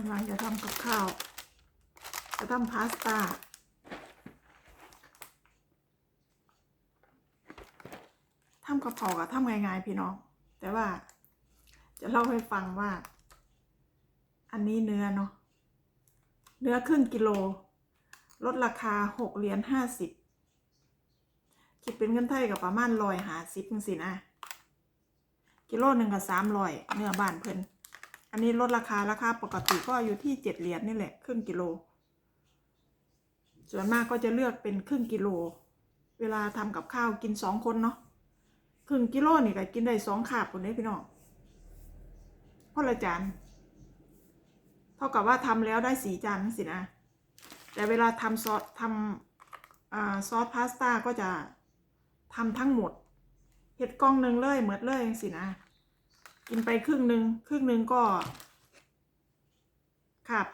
กำลังจะทำกับข้าว จะทำพาสต้าทำกับข้าวกับทำง่ายๆพี่น้อง แต่ว่าจะเล่าให้ฟังว่า อันนี้เนื้อเนาะ เนื้อครึ่งกิโล ลดราคาหกเหรียญห้าสิบคิดเป็นเงินไทยกับประมาณร้อยหาสิบจังสินะ กิโลหนึ่งกับสามร้อยเนื้อบ้านเพิ่น อันนี้ลดราคาราคาปกติก็อยู่ที่เจ็ดเหรียญนี่แหละครึ่งกิโล ส่วนมากก็จะเลือกเป็นครึ่งกิโล เวลาทำกับข้าวกินสองคนเนาะครึ่งกิโลนี่ก็กินได้สองขาบคนนี้พี่น้องคนละจานเท่ากับว่าทำแล้วได้สี่จานสินะ แต่เวลาทำซอสทำซอสพาสต้าก็จะทำทั้งหมดเห็ดกล้องหนึ่งเลยเหมือนเลยสินะ กินไปครึ่งหนึ่งครึ่งหนึ่งก็ขาบ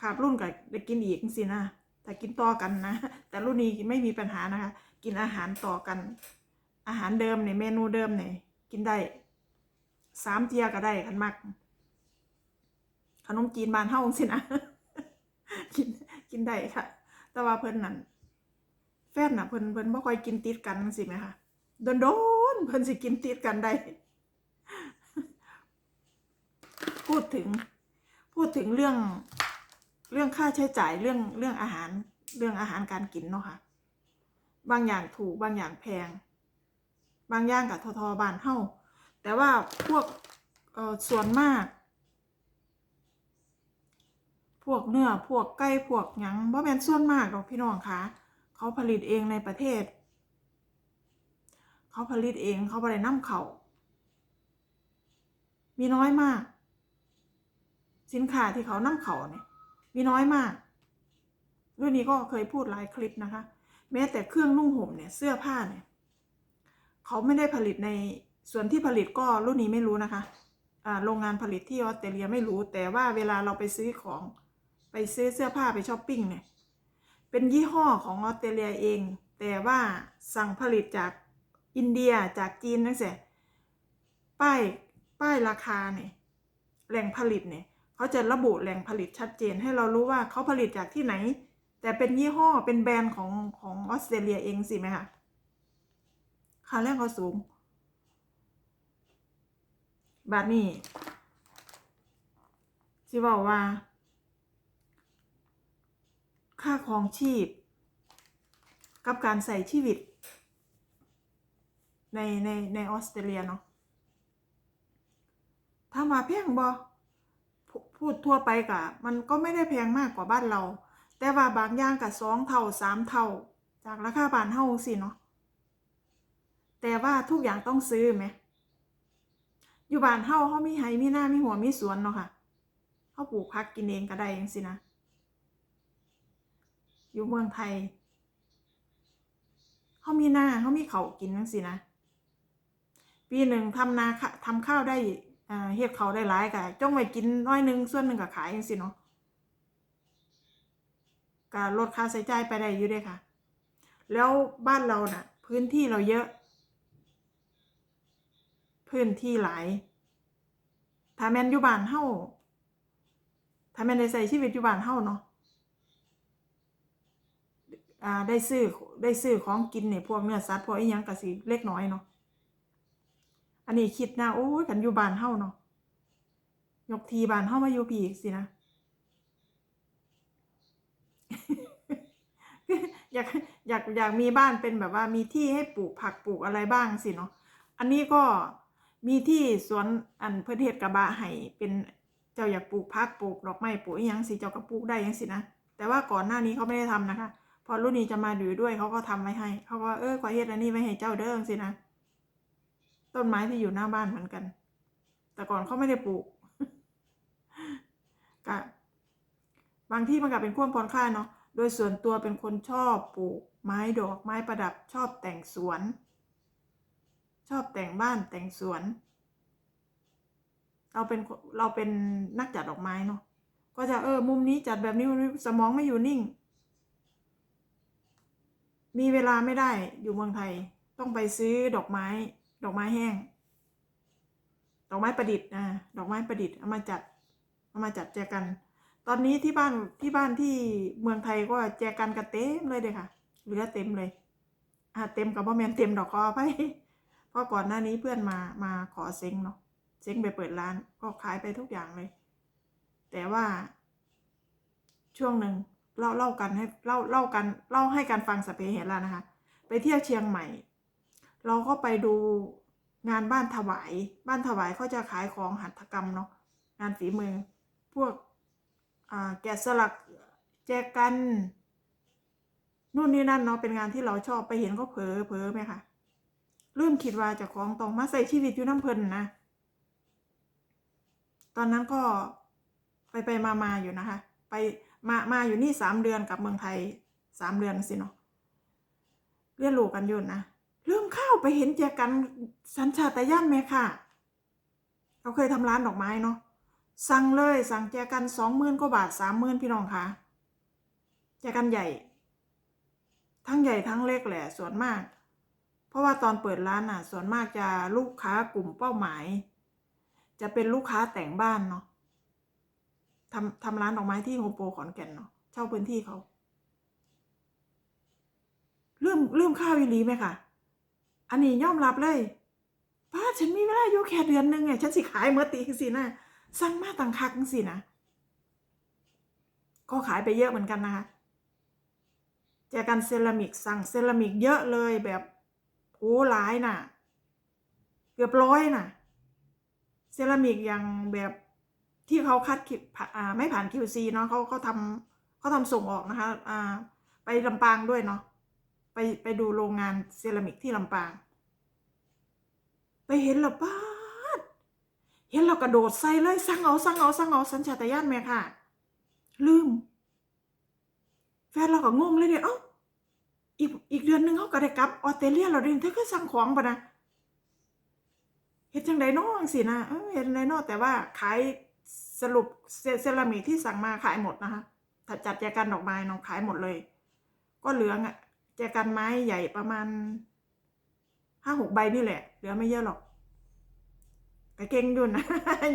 ขาบรุ่นกับได้กินอีกสินะแต่กินต่อกันนะ แต่รุ่นนี้ไม่มีปัญหานะคะ กินอาหารต่อกัน อาหารเดิมเนี่ยเมนูเดิมเนี่ยกินได้สามเทียก็ได้คันมักขนมจีนบานเฮาสินะกินกินได้ค่ะ แต่ว่าเพิ่นนั่นแฟนน่ะเพิ่นเพิ่นบ่ค่อยกินติดกันสิไหมคะโดนโดนๆเพิ่นสิกินติดกันได้ พูดถึง พูดถึงเรื่องเรื่องค่าใช้จ่ายเรื่องเรื่องอาหารเรื่องอาหารการกินเนาะค่ะ บางอย่างถูกบางอย่างแพง บางอย่างกับททบานเฮาแต่ว่าพวกเออส่วนมาก พวกเนื้อพวกไก่พวกหยังบ่แม่นส่วนมากดอกพี่น้องคะเขาผลิตเองในประเทศ เขาผลิตเองเขาบ่ได้นำเขามีน้อยมาก สินค้าที่เขานำเขาเนี่ยมีน้อยมากเรื่องนี้ก็เคยพูดหลายคลิปนะคะ แม้แต่เครื่องนุ่งห่มเนี่ยเสื้อผ้าเนี่ยเขาไม่ได้ผลิตในส่วนที่ผลิตก็รุ่นนี้ไม่รู้นะคะโรงงานผลิตที่ออสเตรเลียไม่รู้ แต่ว่าเวลาเราไปซื้อของไปซื้อเสื้อผ้าไปช้อปปิ้งเนี่ยเป็นยี่ห้อของออสเตรเลียเอง แต่ว่าสั่งผลิตจากอินเดียจากจีนนั่นแหละป้ายป้ายราคาเนี่ยแหล่งผลิตเนี่ย เขาจะระบุแหล่งผลิตชัดเจนให้เรารู้ว่าเขาผลิตจากที่ไหน แต่เป็นยี่ห้อเป็นแบรนด์ของของออสเตรเลียเองสิไหมคะค่าแรงเขาสูง บาทนี้สิบอกว่า ค่าครองชีพ กับการใส่ชีวิต ในในในออสเตรเลียเนาะถ้ามาแพงบอ พูดทั่วไปกะมันก็ไม่ได้แพงมากกว่าบ้านเรา แต่ว่าบางอย่างกับสองเท่าสามเท่า จากราคาบ้านเฮาสิเนาะแต่ว่าทุกอย่างต้องซื้อไหมอยู่บ้านเฮาเฮามีไห้มีหน้ามีหัวมีสวนเนาะค่ะเฮาปลูกผักกินเองก็ได้จังซี่นะอยู่เมืองไทยเฮามีหน้าเฮามีเขากินจังซี่นะ ปีหนึ่งทำนาทำข้าวได้ อ่าเฮ็ดเขาได้หลายก็จ้องไว้กินน้อยนึงส่วนหนึ่งก็ขายจังซี่เนาะก็ลดค่าใช้จ่ายไปได้อยู่ด้วยค่ะ แล้วบ้านเราน่ะ พื้นที่เราเยอะ พื้นที่หลายถ้าแม่นอยู่บ้านเฮาถ้าแม่นได้ใส่ชีวิตอยู่บ้านเฮาเนาะอ่าได้ซื้อได้ซื้อของกินเนี่ยพวกเนื้อสัตว์พวกอีหยังก็สิเล็กน้อยเนาะ อันนี้คิดนะโอ้ยกันอยู่บ้านเฮาเนาะยกทีบ้านเฮามาอยู่พี่อีกสินะอยากอยากอยากมีบ้านเป็นแบบว่ามีที่ให้ปลูกผักปลูกอะไรบ้างสิเนาะอันนี้ก็มีที่สวนอันเพื่อเทศกระบะให้เป็นเจ้าอยากปลูกผักปลูกดอกไม้ปลูกยังสิเจ้าก็ปลูกได้ยังสินะแต่ว่าก่อนหน้านี้เขาไม่ได้ทำนะคะ พอรุ่นนี้จะมาดูด้วยเขาก็ทำไว้ให้เขาก็เออขอเฮ็ดอันนี้ไว้ให้เจ้าเด้อสินะ ต้นไม้ที่อยู่หน้าบ้านเหมือนกัน แต่ก่อนเขาไม่ได้ปลูกกะบางที่มันก็เป็นความผ่อนคลาเนาะโดยส่วนตัวเป็นคนชอบปลูก ไม้ดอกไม้ประดับชอบแต่งสวน ชอบแต่งบ้านแต่งสวน เราเป็นเราเป็นนักจัดดอกไม้เนาะก็จะเออมุมนี้จัดแบบนี้สมองไม่อยู่นิ่ง มีเวลาไม่ได้อยู่เมืองไทยต้องไปซื้อดอกไม้ ดอกไม้แห้ง ดอกไม้ประดิษฐ์อ่าดอกไม้ประดิษฐ์เอามาจัดเอามาจัดแจกัน ตอนนี้ที่บ้านที่บ้านที่เมืองไทยก็แจกันกันเต็มเลยเด้ค่ะเหลือเต็มเลยอ่าเต็มกับพ่อแมนเต็มดอกคอไปเพราะก่อนหน้านี้เพื่อนมามาขอเซ็งเนาะเซ็งไปเปิดร้านก็ขายไปทุกอย่างเลย แต่ว่า ช่วงหนึ่งเล่าเล่ากันให้เล่าเล่ากันเล่าให้กันฟังสเปเหตุแล้วนะคะ ไปเที่ยวเชียงใหม่ เราก็ไปดูงานบ้านถวาย บ้านถวายเขาจะขายของหัตถกรรมเนาะงานฝีมือ พวกแกะสลักแจกันนู่นนี่นั่นเนาะเป็นงานที่เราชอบไปเห็นก็เผลอเผลอไหมคะเริ่มคิดว่าจะของตรงมาใส่ชีวิตอยู่น้ำเพลินนะ ตอนนั้นก็ไปไปมามาอยู่นะคะ ไปมามาอยู่นี่สามเดือนกับเมืองไทยสามเดือนสิเนาะเรียนรู้กันอยู่นะ เริ่มเข้าไปเห็นแจกันสัญชาตญาณแม่ค่ะเขาเคยทำร้านดอกไม้เนาะสั่งเลยสั่งแจกันสองหมื่นกว่าบาทสามหมื่นพี่น้องคะแจกันใหญ่ ทั้งใหญ่ทั้งเล็กแหละส่วนมาก เพราะว่าตอนเปิดร้านน่ะ ส่วนมากจะลูกค้ากลุ่มเป้าหมาย จะเป็นลูกค้าแต่งบ้านเนาะทำทำร้านดอกไม้ที่โฮมโปรขอนแก่นเนาะเช่าพื้นที่เขาเริ่มเริ่มข้าวอีหลีไหมคะ อันนี้ยอมรับเลยป้าฉันมีเวลาอยู่แค่เดือนหนึ่งไงฉันสิขายเมื่อตีสินะสั่งมาต่างคักสินะก็ขายไปเยอะเหมือนกันนะคะแจกันเซรามิกสั่งเซรามิกเยอะเลยแบบโอ้หลายน่ะ เกือบร้อยน่ะ เซรามิกอย่างแบบที่เขาคัดคิวอ่าไม่ผ่าน QC เนาะเขาเขาทำเขาทำส่งออกนะคะ อ่า ไปลำปางด้วยเนาะ ไปไปดูโรงงานเซรามิกที่ลำปาง ไปเห็นและป้าดเห็นเรากระโดดใส่เลยสั่งเอาสั่งเอาสั่งเอาสัญชาตญาณแม่ค่ะ ลืม แฟนเราก็งงเลยเนี่ยเอ้าอีกอีกเดือนหนึ่งเขาก็ได้กลับออสเตรเลียเราเดินเธอก็สั่งของปะนะเห็นจังไดน้องสินะเห็นไรเนาะแต่ว่าขายสรุปเซรามิกที่สั่งมาขายหมดนะคะถ้าจัดแจกันดอกไม้น้องขายหมดเลย ก็เหลืออะ แจกันไม้ใหญ่ประมาณห้าหกใบนี่แหละเหลือไม่เยอะหรอกกะเก่งอยู่นะ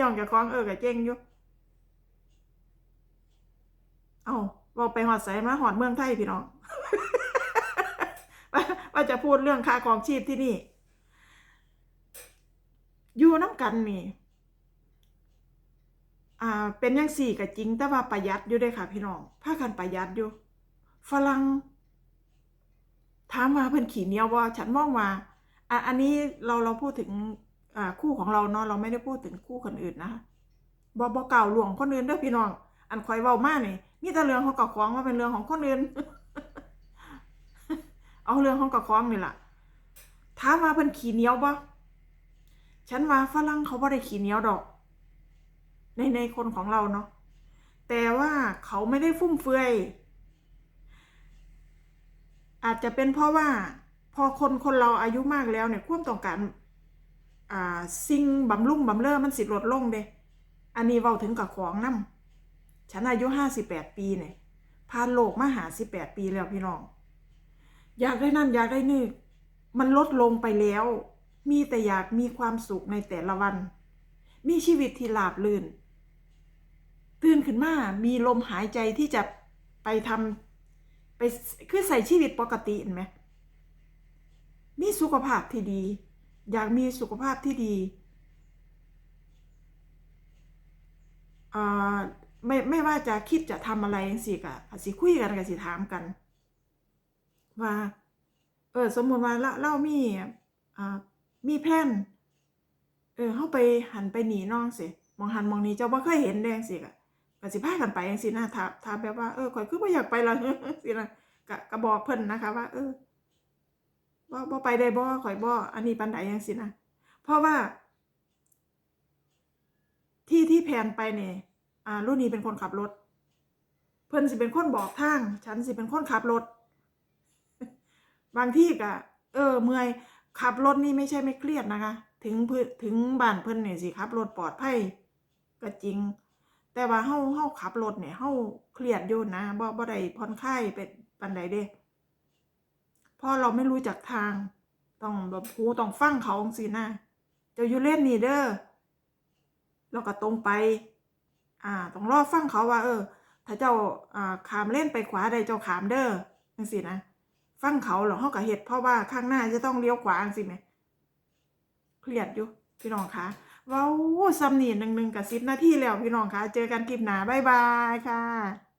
ย่องกับคล้องเออกะเก่งอยู่ เอาบอกไปหอดใส่มาหอดเมืองไทยพี่น้องว่าจะพูดเรื่องค่าของชีพที่นี่ อยู่น้ำกันนี่ อ่า เป็นยังสี่ก็จริง แต่ว่าประหยัดอยู่ด้อค่ะ พี่น้องพากันประหยัดอยู่ ฝรั่ง ถามว่าเพิ่นขี่เนียวว่าฉันมองว่าอะอันนี้เราเราพูดถึงอ่าคู่ของเราเนาะเราไม่ได้พูดถึงคู่คนอื่นนะคะบ่บ่เก่าวหลวงคนอื่นเด้อพี่น้อง อันคอยเว้ามานี่มีแต่เรื่องของกับของว่าเป็นเรื่องของคนอื่น เอาเรื่องของกับของนี่ล่ะถามว่าเพิ่นขี่เนียวบ่ฉันว่าฝรั่งเขาบ่ได้ขี่เนียวดอก ในในคนของเราเนาะแต่ว่าเขาไม่ได้ฟุ่มเฟือย อาจจะเป็นเพราะว่าพอคนคนเราอายุมากแล้วเนี่ยความต้องการอ่าสิ่งบำรุงบำเรอมันสิลดลงเด้อันนี้เว้าถึงกับของน้ำฉันอายุห้าสิบแปดปีเนี่ยผ่านโลกมาหาสิบแปดปีแล้วพี่น้อง อยากได้นั่นอยากได้นี่มันลดลงไปแล้ว มีแต่อยากมีความสุขในแต่ละวัน มีชีวิตที่ราบรื่น ตื่นขึ้นมา มีลมหายใจที่จะไปทำ ไปคือใส่ชีวิตปกติเห็นไหมมีสุขภาพที่ดี อยากมีสุขภาพที่ดีอ่าไม่ไม่ว่าจะคิดจะทำอะไรสิกะสิคุยกันกับสิถามกัน ว่า เออ สมมติว่าเราเรามีอ่ามีแพลนเออเข้าไปหันไปหนีน้องสิมองหันมองนี้เจ้าบ่เคยเห็นแดงสิกะ ก็สิพากันไปจังซี่นะถามถามแบบว่าเออข่อยคือบ่อยากไปละสินะก็ก็บอกเพิ่นนะคะ ว่า เออบ่บ่ไปได้บ่ข่อยบ่อันนี้ปานใดจังซี่นะเพราะว่า ที่ที่แผนไปเนี่ยอ่ารุ่นนี้เป็นคนขับรถ เพิ่นสิเป็นคนบอกทาง ฉันสิเป็นคนขับรถ บางที่ก็เออ เมื่อยขับรถนี่ไม่ใช่ไม่เครียดนะคะ ถึงพื้นถึงบ้านเพิ่นเนี่ยสิขับรถปลอดภัยก็จริง แต่ว่าเฮาเฮาขับรถเนี่ยเฮาเครียดอยู่นะบ่บ่ได้ผ่อนคลายเป็นปันใดเด้พอเราไม่รู้จักทาง ต้องแบบหูต้องฟังเขาสินะเจ้อยู่เล่นนี่เด้อแล้วก็ตรงไป อ่า ต้องรอฟังเขาว่า เออ ถ้าเจ้าอ่าขามเล่นไปขวาใดเจ้าขามเด้อจังสินะฟังเขาหรอเฮากับเห็ดเพราะว่าข้างหน้าจะต้องเลี้ยวขวาจังสิไหมเครียดอยู่พี่น้องคะ ว้าวซ้ำนี่หนึ่งหนึ่งกับสิบนาทีแล้วพี่น้องคะเจอกันกลิบหนาบายบายค่ะ